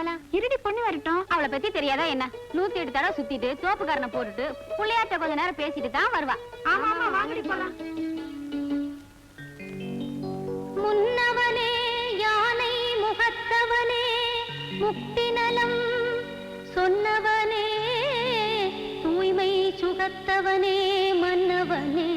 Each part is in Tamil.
போலாம் இருடி பொண்ணு வரட்டும். அவளை பத்தி தெரியாதா என்ன? நூத்தி எட்டு தடவை சுத்திட்டு தோப்புக்காரனை போட்டுட்டு புள்ளையாட்ட கொஞ்ச நேரம் பேசிட்டு தான் வருவா. ஆமா ஆமா வாங்கடி போலாம். முன்னவனே யானை முகத்தவனே முக்தி நலம் சொன்னவனே தூய்மை சுகத்தவனே மன்னவனே.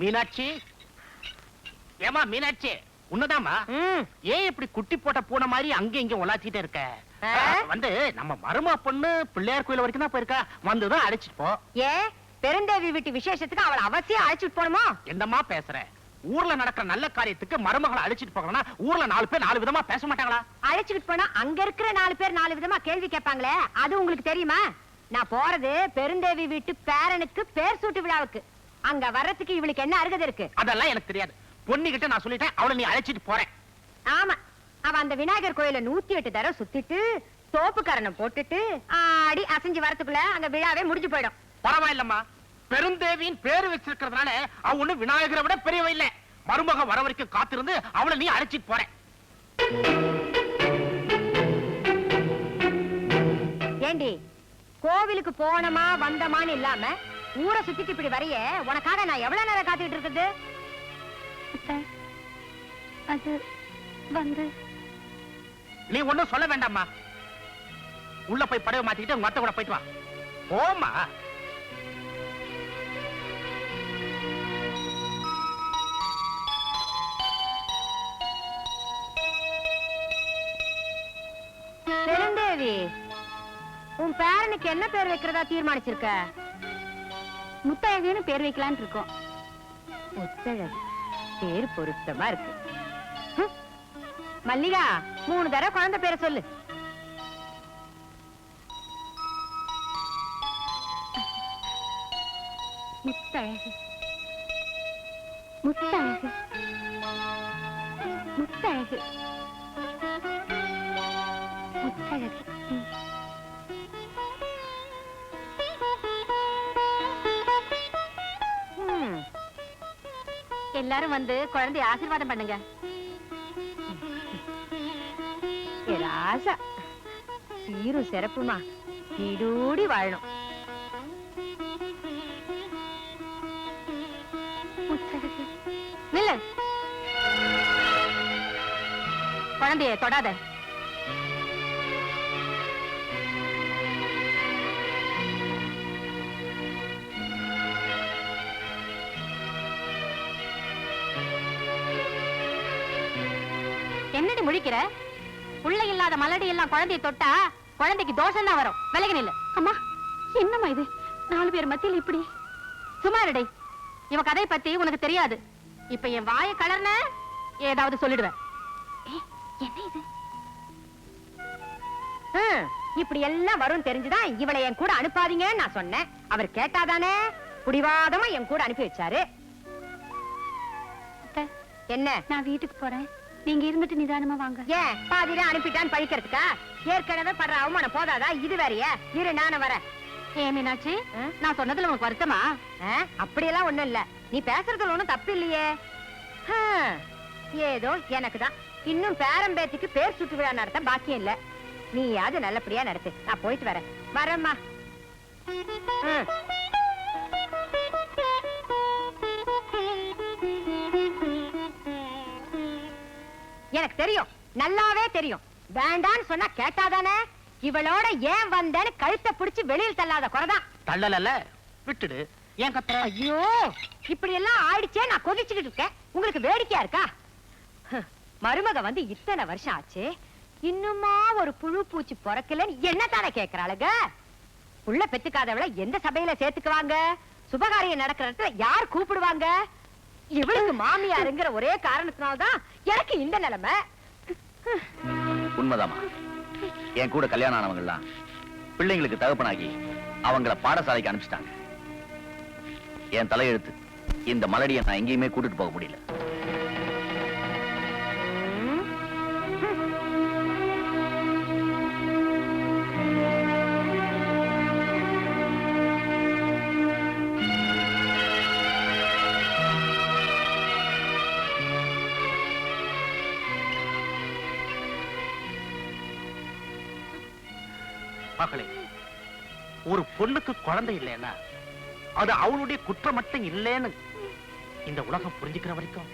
மீனாட்சி. ஏமா மீனாட்சி உன்னதாமா ஏன் இப்படி குட்டி போட்ட பூனை மாதிரி அங்க இங்க உலாச்சிட்டே இருக்க? வந்து நம்ம மருமா பொண்ணு பிள்ளையார் கோயில் வரைக்கும் தான் போயிருக்கா. வந்துதான் அழைச்சிட்டு போ. ஏ பெருந்தேவி வீட்டு விசேஷத்துக்கு அவளை அவசியம் அழைச்சிட்டு போகணுமா? என்னம்மா பேசுற? ஊர்ல நடக்கிற நல்ல காரியத்துக்கு மருமகளை அழைச்சிட்டு போகணும்னா ஊர்ல நாலு பேர் நாலு விதமா பேச மாட்டாங்களா? அழைச்சிட்டு போனா அங்க இருக்கிற நாலு பேர் நாலு விதமா கேள்வி கேட்பாங்களே அது உங்களுக்கு தெரியுமா? நான் போறது பெருந்தேவி வீட்டு பேரனுக்கு பேர் சூட்டு விழாவுக்கு. அங்க வர்றதுக்கு இவளுக்கு என்ன அருகதை இருக்கு? அதெல்லாம் எனக்கு தெரியாது. பொண்ணுகிட்ட நான் சொல்லிட்டேன் அவளை நீ அழைச்சிட்டு போறேன். ஆமா. அவ அந்த விநாயகர் கோயில நூத்தி எட்டு தடவை சுத்திட்டு தோப்புக்கரணம் போட்டுட்டு ஆடி அசைஞ்சு வரதுக்குள்ள அங்க விழாவே முடிஞ்சு போயிடும். பரவாயில்லம்மா. பெருந்தேவியின் பேரு வச்சிருக்கிறதுனால அவ ஒண்ணு விநாயகரை விட பெரியவ இல்ல. மருமக வர வரைக்கும் காத்திருந்து அவளை நீ அழைச்சிட்டு போறேன். ஏண்டி கோவிலுக்கு போனமா வந்தமான்னு இல்லாம ஊரை சுத்திட்டு இப்படி வரைய உனக்காக நான் எவ்வளவு நேரம் காத்துக்கிட்டு இருக்குது அது வந்து நீ ஒண்ணும் சொல்ல வேண்டாம்மா. உள்ள போய் படவை மாத்திக்கிட்டு உங்க அத்தை கூட போயிட்டு வா. போமா பெருந்தேவி உன் பேரனுக்கு என்ன பேர் வைக்கிறதா தீர்மானிச்சிருக்க? முத்தழகுன்னு பேர் வைக்கலான் இருக்கோம். முத்தழகு. பேர் பொருத்தமா இருக்கு. மல்லிகா மூணு தடவை குழந்தை பேரை சொல்லு. முத்தழகு. முத்தழகு. முத்தழகு. முத்தழகு. எல்லாரும் வந்து குழந்தைய ஆசீர்வாதம் பண்ணுங்க. ராசா சீரும் சிறப்புமா. நீடூடி வாழணும். முத்தழகு குழந்தைய தொடாத. என்னடி முழிக்கிற? புள்ளை இல்லாத மலடி எல்லாம் குழந்தைய தொட்டா குழந்தைக்கு தோஷம் தான் வரும். விலகி நில்லு. அம்மா என்னம்மா இது? நாலு பேர் மத்தியில் இப்படி? சுமாரடை இவ கதை பத்தி உனக்கு தெரியாது. இப்ப என் வாய கலர்ன ஏதாவது சொல்லிடுவேன். என்ன இது? ஹம். இப்படி எல்லாம் வரும் தெரிஞ்சுதான் இவளை என் கூட அனுப்பாதீங்கன்னு நான் சொன்னேன். அவர் கேட்டாதானே? புடிவாதமா என் கூட அனுப்பி வச்சாரு. என்ன? நான் வீட்டுக்கு போறேன். நீங்க இருந்துட்டு நிதானமா வாங்க. ஏன்? பாதியில அனுப்பிட்டான்னு பழிக்கிறதுக்கா? ஏற்கனவே படுற அவமானம் போதாதா? இது வேறயா? இரு நானும் வரேன். ஏ மீனாட்சி? நான் சொன்னதுல உனக்கு வருத்தமா? அப்படியெல்லாம் ஒண்ணும் இல்ல. நீ பேசுறதுல ஒண்ணும் தப்பு இல்லையே. ஏதோ எனக்கு தான் இன்னும் பேரம்பேத்திக்கு பேர் சுட்டு விழா நடத்த பாக்கியம் இல்ல. நீயாவது நல்லபடியா நடத்து. நான் போயிட்டு வரேன். வரேம்மா. எனக்கு தெரியும். நல்லாவே தெரியும். வேண்டான்னு சொன்னா கேட்டாதானே? இவளோட ஏன் வந்தேன்னு கழுத்தை பிடிச்சு வெளியில் தள்ளாத குறைதான். தள்ளலல்ல. விட்டுடு. ஏன் கத்துற ஐயோ! இப்படி எல்லாம் ஆயிடுச்சே நான் கொதிச்சுக்கிட்டு இருக்கேன். உங்களுக்கு வேடிக்கையா இருக்கா? மருமக வந்து இத்தனை வருஷம் ஆச்சு. இன்னுமா ஒரு புழு பூச்சி பிறக்கலன்னு என்ன தானே கேக்குறாளுங்க புள்ள பெத்துக்காதவள எந்த சபையில சேர்த்துக்குவாங்க? சுபகாரியம் நடக்கிற இடத்துல யார் கூப்பிடுவாங்க? இவளுக்கு மாமியாருங்கிற ஒரே காரணத்தினால்தான் எனக்கு இந்த நிலைமை. உண்மைதாமா என் கூட கல்யாணம் ஆனவங்க எல்லாம் பிள்ளைங்களுக்கு தகப்பனாகி அவங்கள பாடசாலைக்கு அனுப்பிச்சிட்டாங்க. என் தலையெழுத்து இந்த மலடியை நான் எங்கேயுமே கூட்டிட்டு போக முடியல. மகளே ஒரு பொண்ணுக்கு குழந்தை இல்லைன்னா அது அவளுடைய குற்றம் மட்டும் இல்லைன்னு இந்த உலகம் புரிஞ்சுக்கிற வரைக்கும்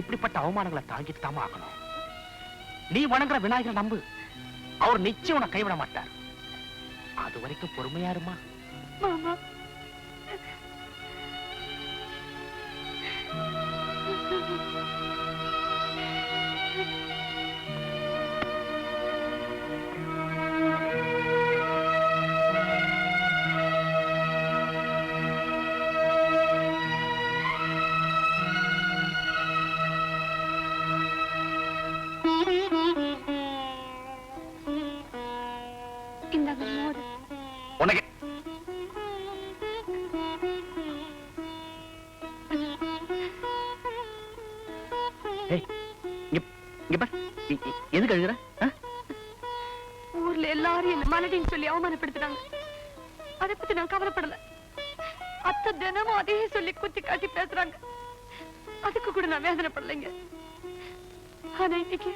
இப்படிப்பட்ட அவமானங்களை தாங்கிட்டு தாமா ஆகணும். நீ வணங்குற விநாயகர் நம்பு. அவர் நிச்சயம் உன்னை கைவிட மாட்டார். அது வரைக்கும் பொறுமையாருமா மாமா. ஊர்ல எல்லாரும் என்ன மலடின்னு சொல்லி அவமானப்படுத்தினாங்க. அதை பத்தி நான் கவலைப்படல. அத்தை தினமும் அதையே சொல்லி குத்தி காட்டி பேசுறாங்க. அதுக்கு கூட நான் வேதனைப்படலைங்க. ஆனா இன்னைக்கு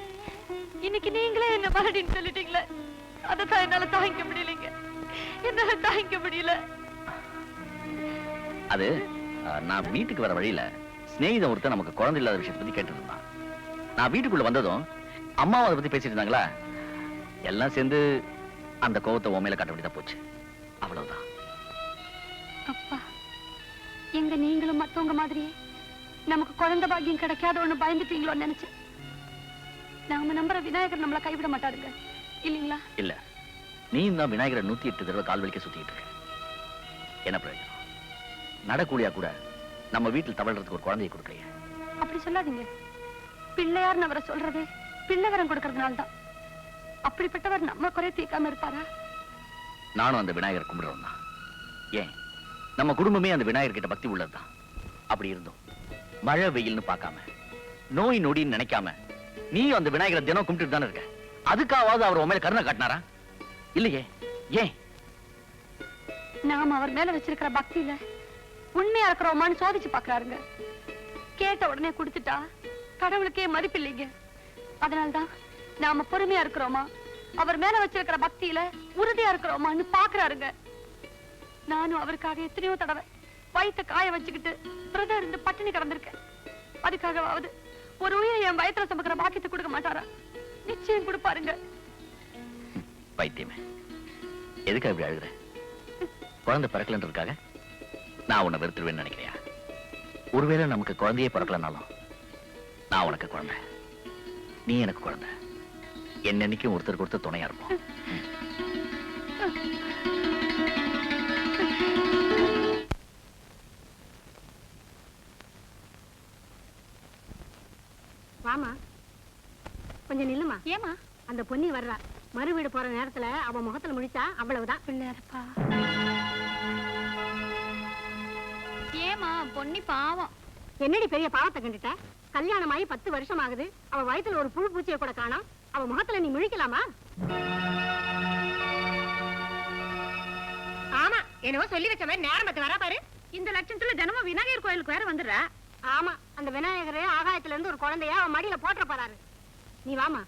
இன்னைக்கு நீங்களே என்ன மலடின்னு சொல்லிட்டீங்களே அதைத்தான் என்னால தாங்கிக்க முடியலைங்க. என்னால தாங்கிக்க முடியல. அது நான் வீட்டுக்கு வர வழியில ஸ்நேகிதம் ஒருத்தன் நமக்கு குழந்தை இல்லாத விஷயத்தை பத்தி கேட்டுருந்தான். நான் வீட்டுக்குள்ள வந்ததும் அம்மாவும் அதை பத்தி பேசிட்டு இருந்தாங்களா? எல்லாம் சேர்ந்து அந்த கோவத்தை உன் மேல காட்ட வேண்டியதா போச்சு. அவ்வளவுதான். அப்பா எங்க நீங்களும் மத்தவங்க மாதிரியே நமக்கு குழந்தை பாக்கியம் கிடைக்காத ஒண்ணு பயந்துட்டீங்களோன்னு நினைச்சேன். நாம நம்புற விநாயகர் நம்மள கைவிட மாட்டாருங்க. இல்லீங்களா? இல்ல. நீ தான் விநாயகரை நூத்தி எட்டு தடவை கால் வலிக்க சுத்திட்டு இருக்க. என்ன பிரயோஜனம்? நடக்கூடியா கூட நம்ம வீட்டில் தவழ்றதுக்கு ஒரு குழந்தையை கொடுக்கலையே. அப்படி சொல்லாதீங்க. பிள்ளையார்னு அவரை சொல்றதே பிள்ளைவரம் கொடுக்கறதுனால தான் அப்படிப்பட்டவர் நம்ம குறை தீர்க்காம இருப்பாரா? நானும் அந்த விநாயகர் கும்பிடுறோம் தான் ஏன்? நம்ம குடும்பமே அந்த விநாயகர் கிட்ட பக்தி உள்ளதுதான். அப்படி இருந்தோம். மழை வெயில்னு பார்க்காம நோய் நொடின்னு நினைக்காம நீ அந்த விநாயகரை தினம் கும்பிட்டு தானே இருக்க? அதுக்காவது அவர் உன் மேல கருணை காட்டினாரா? இல்லையே. ஏன்? நாம அவர் மேல வச்சிருக்கிற பக்தியில உண்மையா இருக்கிறோமான்னு சோதிச்சு பாக்குறாருங்க கேட்ட உடனே கொடுத்துட்டா கடவுளுக்கே மதிப்பு இல்லைங்க. அதனால்தான் நாம பொறுமையா இருக்கிறோமா? அவர் மேல வச்சிருக்கிற பக்தியில உறுதியா இருக்கிறோமான்னு பாக்குறாருங்க. நானும் அவருக்காக எத்தனையோ தடவை வயிற்று காய வச்சுக்கிட்டு பிரதர் இருந்து பட்டினி கிடந்திருக்கேன். அதுக்காகவாவது ஒரு உயிரை என் வயத்துல சுமக்கிற பாக்கியத்தை கொடுக்க மாட்டாரா? நிச்சயம் கொடுப்பாருங்க. பைத்தியமே எதுக்காக இப்படி அழுகுற? குழந்தை பிறக்கலன்றதுக்காக நான் உன்னை வெறுத்துருவேன்னு நினைக்கிறியா? ஒருவேளை நமக்கு குழந்தையே பிறக்கலனாலும் நான் உனக்கு குழந்தை. நீ எனக்கு குழந்தை. என்னன்னைக்கும் ஒருத்தர் துணையா இருப்போம். வாமா. கொஞ்சம் நில்லுமா? ஏமா அந்த பொன்னி வர்றா. மறு வீடு போற நேரத்துல அவ முகத்துல முடிச்சா அவ்வளவுதான். பிள்ளையாரப்பா. ஏமா பொன்னி பாவம். என்னடி பெரிய பாவத்தை கண்டுட்ட? கல்யாணம் ஆகி பத்து வருஷம் ஆகுது அவ வயித்துல ஒரு புழு பூச்சியை கூட காணோம் அவ முகத்துல நீ முழிக்கலாமா? ஆமா என்னவோ சொல்லி வச்ச மாதிரி நேரம் பத்து வரா பாரு. இந்த லட்சத்துல தினமும் விநாயகர் கோயிலுக்கு வேற வந்துடுறா. ஆமா அந்த விநாயகர் ஆகாயத்துல இருந்து ஒரு குழந்தைய அவன் மடியில போட்டுற போறாரு. நீ வாமா.